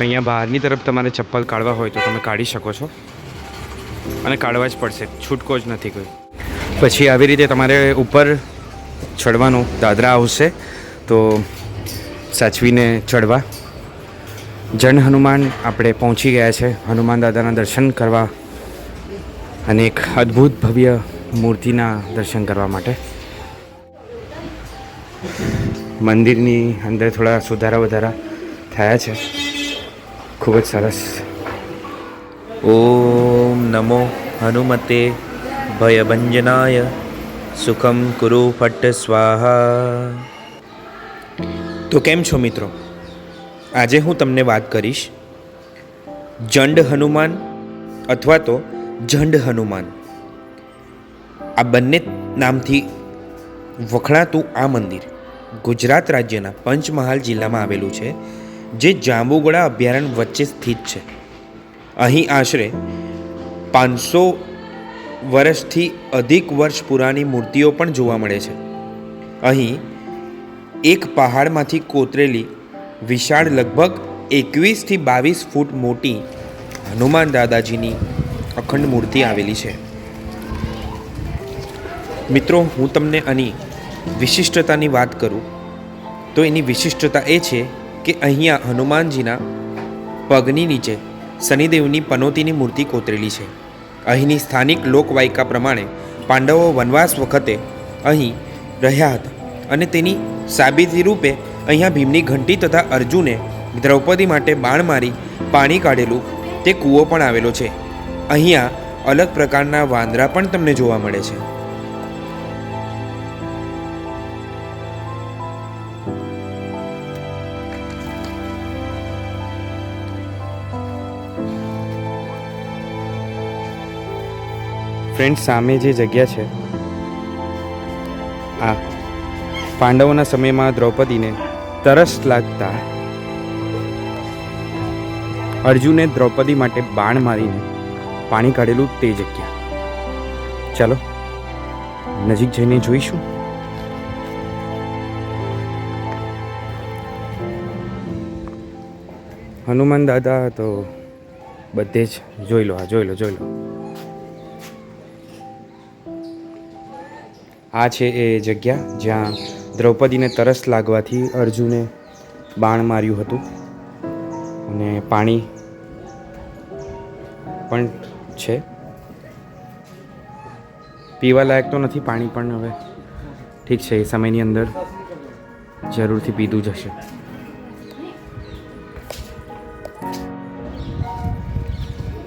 અહીંયા બહારની તરફ તમારે ચપ્પલ કાઢવા હોય તો તમે કાઢી શકો છો. અને કાઢવા જ પડશે, છૂટકો જ નથી કોઈ. પછી આવી રીતે તમારે ઉપર ચડવાનું દાદરા આવશે, તો સાચવીને ચડવા. જન હનુમાન આપણે પહોંચી ગયા છે, હનુમાન દાદાના દર્શન કરવા અને એક અદ્ભુત ભવ્ય મૂર્તિના દર્શન કરવા માટે. મંદિરની અંદર થોડા સુધારા વધારા થયા છે. ખૂબ જ સરસ. ઓમ નમો હનુમતે ભયભંજનાય. સુખમ કુરુ ફટ સ્વાહા. તો કેમ છો મિત્રો? આજે હું તમને વાત કરીશ જંડ હનુમાન અથવા તો જંડ હનુમાન. આ બંને નામથી વખણાતું આ મંદિર ગુજરાત રાજ્યના પંચમહાલ જિલ્લામાં આવેલું છે. જે જાંબુગોડા અભયારણ્ય વચ્ચે સ્થિત છે. અહીં આશરે પાંચસો વર્ષથી અધિક વર્ષ પુરાની મૂર્તિઓ પણ જોવા મળે છે. અહીં એક પહાડમાંથી કોતરેલી વિશાળ લગભગ એકવીસથી બાવીસ ફૂટ મોટી હનુમાન દાદાજીની અખંડ મૂર્તિ આવેલી છે. મિત્રો, હું તમને આની વિશિષ્ટતાની વાત કરું. તો એની વિશિષ્ટતા એ છે કે અહીંયા હનુમાનજીના પગની નીચે શનિદેવની પનોતીની મૂર્તિ કોતરેલી છે. અહીંની સ્થાનિક લોકવાયકા પ્રમાણે પાંડવો વનવાસ વખતે અહીં રહ્યા હતા અને તેની સાબિતી રૂપે અહીંયા ભીમની ઘંટી તથા અર્જુને દ્રૌપદી માટે બાણ મારી પાણી કાઢેલું તે કૂવો પણ આવેલો છે. અહીંયા અલગ પ્રકારના વાંદરા પણ તમને જોવા મળે છે. ફ્રેન્ડ સામે જે જગ્યા છે, આ પાંડવોના સમયમાં દ્રૌપદીને તરસ લાગતા અર્જુને દ્રૌપદી માટે બાણ મારીને પાણી કાઢેલું તે જગ્યા. ચાલો, નજીક જઈને જોઈશું. હનુમાન દાદા તો બધે જ જોઈ લો આ જોઈ લો જોઈ લો. આ છે એ જગ્યા જ્યાં દ્રૌપદીને તરસ લાગવાથી અર્જુને બાણ માર્યું હતું અને પાણી પણ છે. પીવા લાયક તો નથી, પાણી પણ હવે ઠીક છે, એ સમયની અંદર જરૂરથી પીધું જ હશે.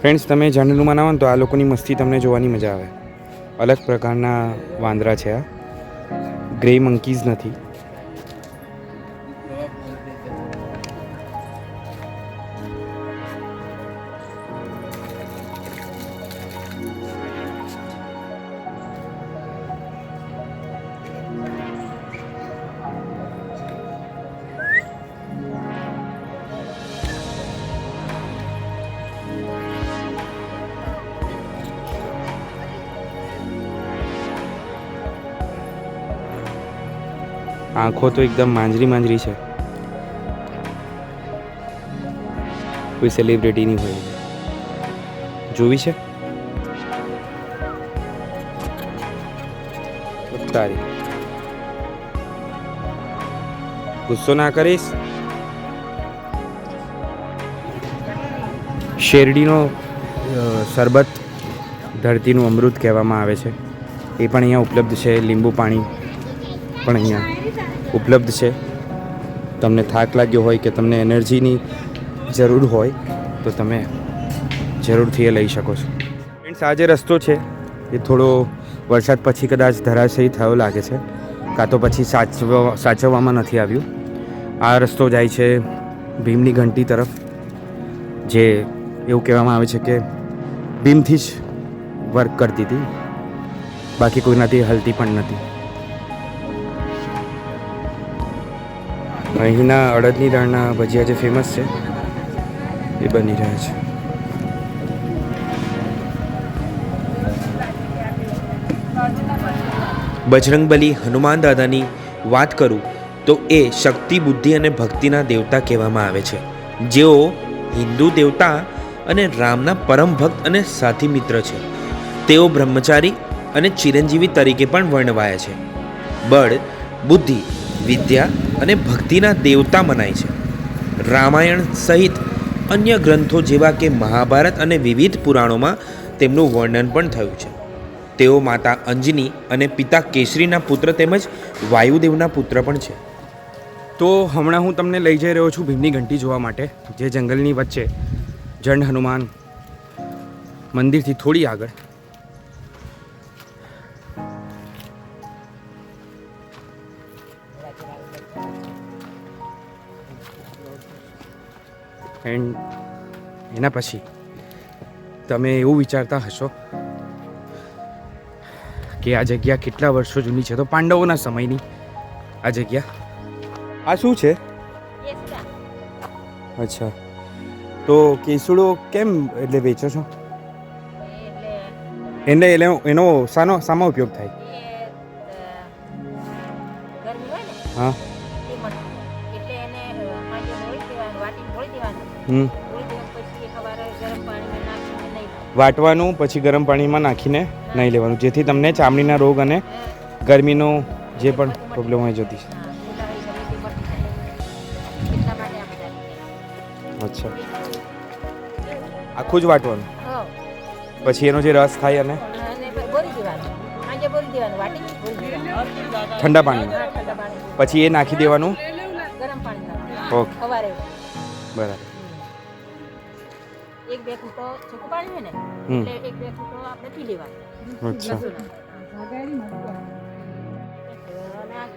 ફ્રેન્ડ્સ તમે જાનનુમાં ના ને તો આ લોકોની મસ્તી તમને જોવાની મજા આવે. અલગ પ્રકારના વાંદરા છે આ. ગ્રે મંકીઝ નથી. આંખો તો એકદમ માંજરી માંજરી છે. કોઈ સેલિબ્રિટીની હોય. જોવી છે? તારી ગુસ્સો ના કરીશ? શેરડીનો શરબત ધરતીનું અમૃત કહેવામાં આવે છે. એ પણ અહીંયા ઉપલબ્ધ છે, લીંબુ પાણી પણ અહીંયા. ઉપલબ્ધ છે. તમને થાક લાગ્યો હોય કે તમને એનર્જીની જરૂર હોય, તો તમે જરૂરથી એ લઈ શકો છો. ફ્રેન્ડ્સ આ જે રસ્તો છે, એ થોડો વરસાદ પછી કદાચ ધરાશયી થયો લાગે છે, કાં તો પછી સાચવ, સાચવવામાં નથી આવ્યું. આ રસ્તો જાય છે ભીમની ઘંટી તરફ, જે એવું કહેવામાં આવે છે કે ભીમથી જ વર્ક કરતી હતી. બાકી કોઈનાથી હલતી પણ નથી. અહીંના અડદની દાળના ભજીયા જે ફેમસ છે, એ બની રહ્યા છે. બજરંગબલી હનુમાન દાદાની વાત કરું તો એ શક્તિ, બુદ્ધિ અને ભક્તિના દેવતા કહેવામાં આવે છે. જેઓ હિન્દુ દેવતા અને રામના પરમ ભક્ત અને સાથી મિત્ર છે. તેઓ બ્રહ્મચારી અને ચિરંજીવી તરીકે પણ વર્ણવાયા છે. બળ, બુદ્ધિ વિદ્યા અને ભક્તિના દેવતા મનાય છે. રામાયણ સહિત અન્ય ગ્રંથો જેવા કે મહાભારત અને વિવિધ પુરાણોમાં તેમનું વર્ણન પણ થયું છે. તેઓ માતા અંજની અને પિતા કેસરીના પુત્ર તેમજ વાયુદેવના પુત્ર પણ છે. તો હમણાં હું તમને લઈ જઈ રહ્યો છું ભીમની ઘંટી જોવા માટે, જે જંગલની વચ્ચે જંડ હનુમાન મંદિરથી થોડી આગળ. એન્ડ એના પછી તમે એવું વિચારતા હશો કે આ જગ્યા કેટલા વર્ષો જૂની છે? તો પાંડવોના સમયની આ જગ્યા. આ શું છે? અચ્છા. તો કેસુડો કેમ એટલે વેચો છો? એને એટલે એનો સાનો સામો ઉપયોગ થાય? હા. હમ. વાટવાનું પછી ગરમ પાણીમાં નાખીને નહીં લેવાનું જેથી તમને ચામડીના રોગ અને ગરમીનો જે પણ પ્રોબ્લેમ હોય જતી બધા અચ્છા. આખું જ વાટવાનું? પછી એનો જે રસ થાય અને? ઠંડા પાણી. પછી એ નાખી દેવાનું? ઓકે. બરાબર. એક બે ફૂટો ચોખ્ખું પાણી હોય ને એટલે એક બે ફૂટો આપણે પી લેવાનું અચ્છા.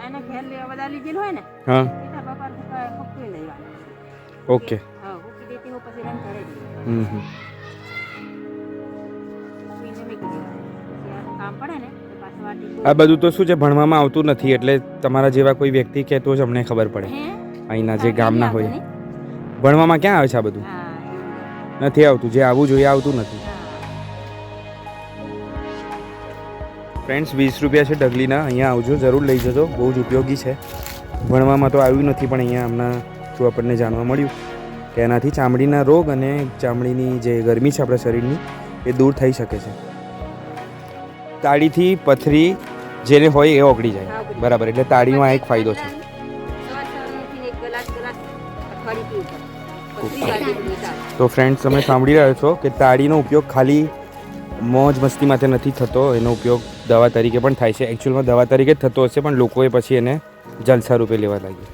આના ઘેર લેવા બધા લીધેલ હોય ને હા. સીધા બપાર ફૂકા લેવાનું. ઓકે. હા ફૂકી દેતી હું પછી રંગ કરે હમ હમ. ફૂકીને મૂકી દેવાનું પછી આ કામ પડે ને તો પાછું વાટી આ બધું તો શું છે ભણવામાં આવતું નથી એટલે તમારા જેવા કોઈ વ્યક્તિ કે તો જ અમને ખબર પડે. અહીંના જે ગામના હોય. ભણવામાં ક્યાં આવે છે આ બધું? નથી આવતું જે આવવું જોઈએ આવતું નથી ફ્રેન્ડ્સ વીસ રૂપિયા છે ડગલીના અહીંયા આવજો જરૂર લઈ જજો બહુ જ ઉપયોગી છે ભણવામાં તો આવ્યું નથી પણ અહીંયા હમણાં થ્રુ આપણને જાણવા મળ્યું કે એનાથી ચામડીના રોગ અને ચામડીની જે ગરમી છે આપણા શરીરની એ દૂર થઈ શકે છે તાળીથી પથરી જેને હોય એ ઓગળી જાય બરાબર એટલે તાળીનો આ એક ફાયદો છે સવાર સવારમાં ઉઠીને એક ગ્લાસ ગ્લાસ અઠવાડિયું પીવું પડે પછી વાટી પીવું ચાલે. તો ફ્રેન્ડ્સ તમે સાંભળી રહ્યા છો કે તાળીનો ઉપયોગ ખાલી મોજ મસ્તી માટે નથી થતો એનો ઉપયોગ દવા તરીકે પણ થાય છે એકચ્યુઅલમાં દવા તરીકે જ થતો હશે પણ લોકોએ પછી એને જલસા રૂપે લેવા લાગ્યું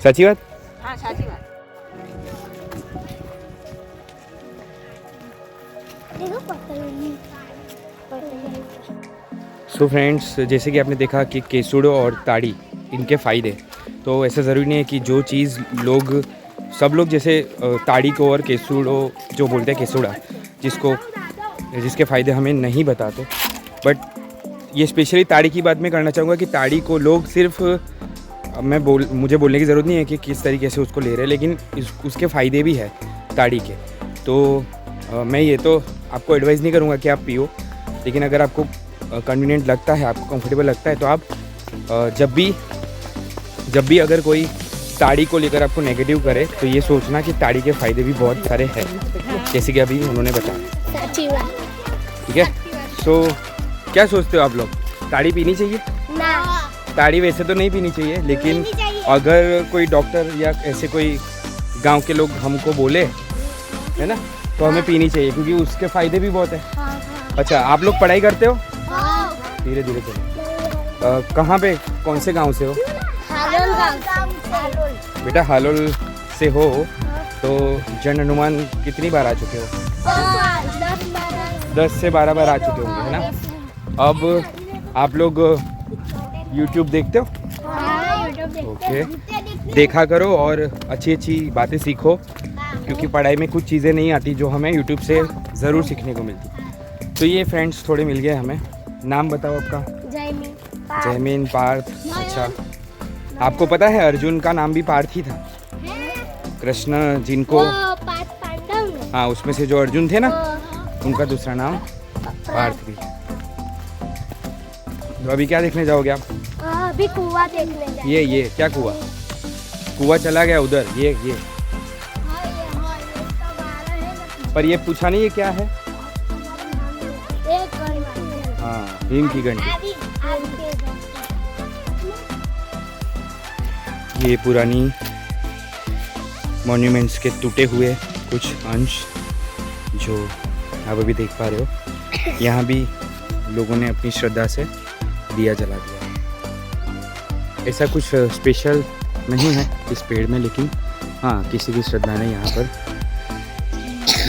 સાચી વાત હા સાચી વાત देखो पतली पतली सो फ्रेंड्स जैसे कि आपने देखा कि केसुड़ो और ताड़ी इनके फ़ायदे तो ऐसा ज़रूरी नहीं है कि जो चीज़ लोग सब लोग जैसे ताड़ी को और केसुड़ो जो बोलते हैं केसुड़ा जिसको जिसके फ़ायदे हमें नहीं बताते। बट ये स्पेशली ताड़ी की बात मैं करना चाहूँगा कि ताड़ी को लोग सिर्फ़ मैं बोल मुझे बोलने की ज़रूरत नहीं है कि किस तरीके से उसको ले रहे हैं लेकिन इस, उसके फ़ायदे भी है ताड़ी के। तो अ, मैं ये तो आपको एडवाइस नहीं करूँगा कि आप पियो लेकिन अगर आपको कन्वीनियंट लगता है आपको कंफर्टेबल लगता है तो आप अ, जब भी जब भी अगर कोई ताड़ी को लेकर आपको नेगेटिव करे तो ये सोचना कि ताड़ी के फ़ायदे भी बहुत सारे हैं। जैसे कि अभी उन्होंने बताया। ठीक है? सो क्या सोचते हो आप लोग? ताड़ी पीनी चाहिए? ना। ताड़ी वैसे तो नहीं पीनी चाहिए लेकिन चाहिए। अगर कोई डॉक्टर या ऐसे कोई गाँव के लोग हमको बोले है ना? तो हमें पीनी चाहिए क्योंकि उसके फ़ायदे भी बहुत है। हाँ हाँ। अच्छा आप लोग पढ़ाई करते हो? हाँ। धीरे धीरे चलो कहाँ पे कौन से गाँव से हो? हालोल बेटा हालोल से हो तो जन हनुमान कितनी बार आ चुके हो? दस से बारह बार आ चुके होंगे है ना? अब आप लोग यूट्यूब देखते हो? हाँ ओके देखा करो और अच्छी अच्छी बातें सीखो क्योंकि पढ़ाई में कुछ चीज़ें नहीं आती जो हमें यूट्यूब से ज़रूर सीखने को मिलती। तो ये फ्रेंड्स थोड़े मिल गए हमें। नाम बताओ आपका। जयमी जयमीन पार्थ अच्छा। आपको पता है अर्जुन का नाम भी पार्थी था। कृष्ण जिनको हाँ।, हाँ उसमें से जो अर्जुन थे ना उनका दूसरा नाम पार्थी। तो अभी क्या देखने जाओगे आप? अभी कुआ देखने ये ये क्या कुआ? कुआ चला गया उधर ये ये। पर ये पूछा नहीं ये क्या है? हाँ भीम की घंटी। ये पुरानी मॉन्यूमेंट्स के टूटे हुए कुछ अंश जो आप अभी देख पा रहे हो, यहाँ भी लोगों ने अपनी श्रद्धा से दिया जला दिया ऐसा कुछ स्पेशल नहीं है इस पेड़ में, लेकिन हाँ किसी की श्रद्धा ने यहाँ पर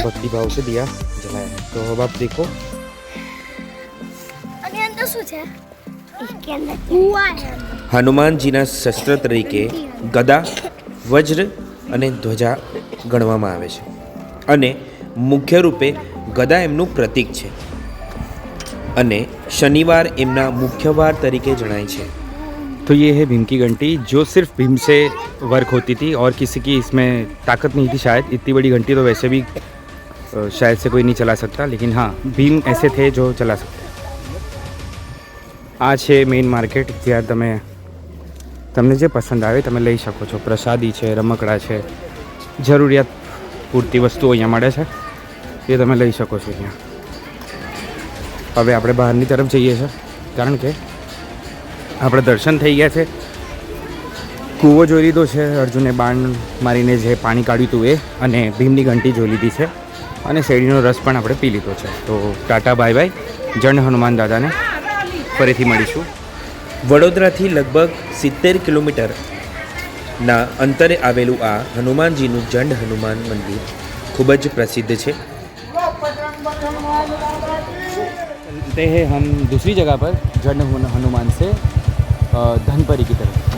भक्ति भाव से दिया जलाया तो अब आप देखो। હનુમાનજીના શસ્ત્ર તરીકે ગદા વજ્ર અને ધ્વજા ગણવામાં આવે છે અને મુખ્ય રૂપે ગદા એમનું પ્રતીક છે અને શનિવાર એમના મુખ્ય વાર તરીકે જણાય છે तो ये है भीम की घंटी जो सिर्फ भीम से वर्क होती थी और किसी की इसमें ताकत नहीं थी शायद इतनी बड़ी घंटी तो वैसे भी अ, शायद से कोई नहीं चला सकता लेकिन हाँ भीम ऐसे थे जो चला सकते આ છે મેઇન માર્કેટ જ્યાં તમે, તમને જે પસંદ આવે તમે લઈ શકો છો. પ્રસાદી છે, રમકડા છે, જરૂરિયાત પૂરતી વસ્તુઓ અહીંયા મળે છે. એ તમે લઈ શકો છો અહીંયા. હવે આપણે બહારની તરફ જઈએ છીએ કારણ કે આપણે દર્શન થઈ ગયા છે. કૂવો જોઈ લીધો છે. અર્જુને બાણ મારીને જે પાણી કાઢ્યું હતું એ અને ભીમની ઘંટી જોઈ લીધી છે. અને શેરડીનો રસ પણ આપણે પી લીધો છે. તો ટાટા, બાય બાય. જન હનુમાન દાદાને. ફરીથી મળીશું વડોદરાથી લગભગ સિત્તેર કિલોમીટર ના અંતરે આવેલું આ હનુમાનજીનું જંડ હનુમાન મંદિર ખૂબ જ પ્રસિદ્ધ છે चलते हैं हम दूसरी जगह पर जन हनुमान से अ, धनपरी की तरफ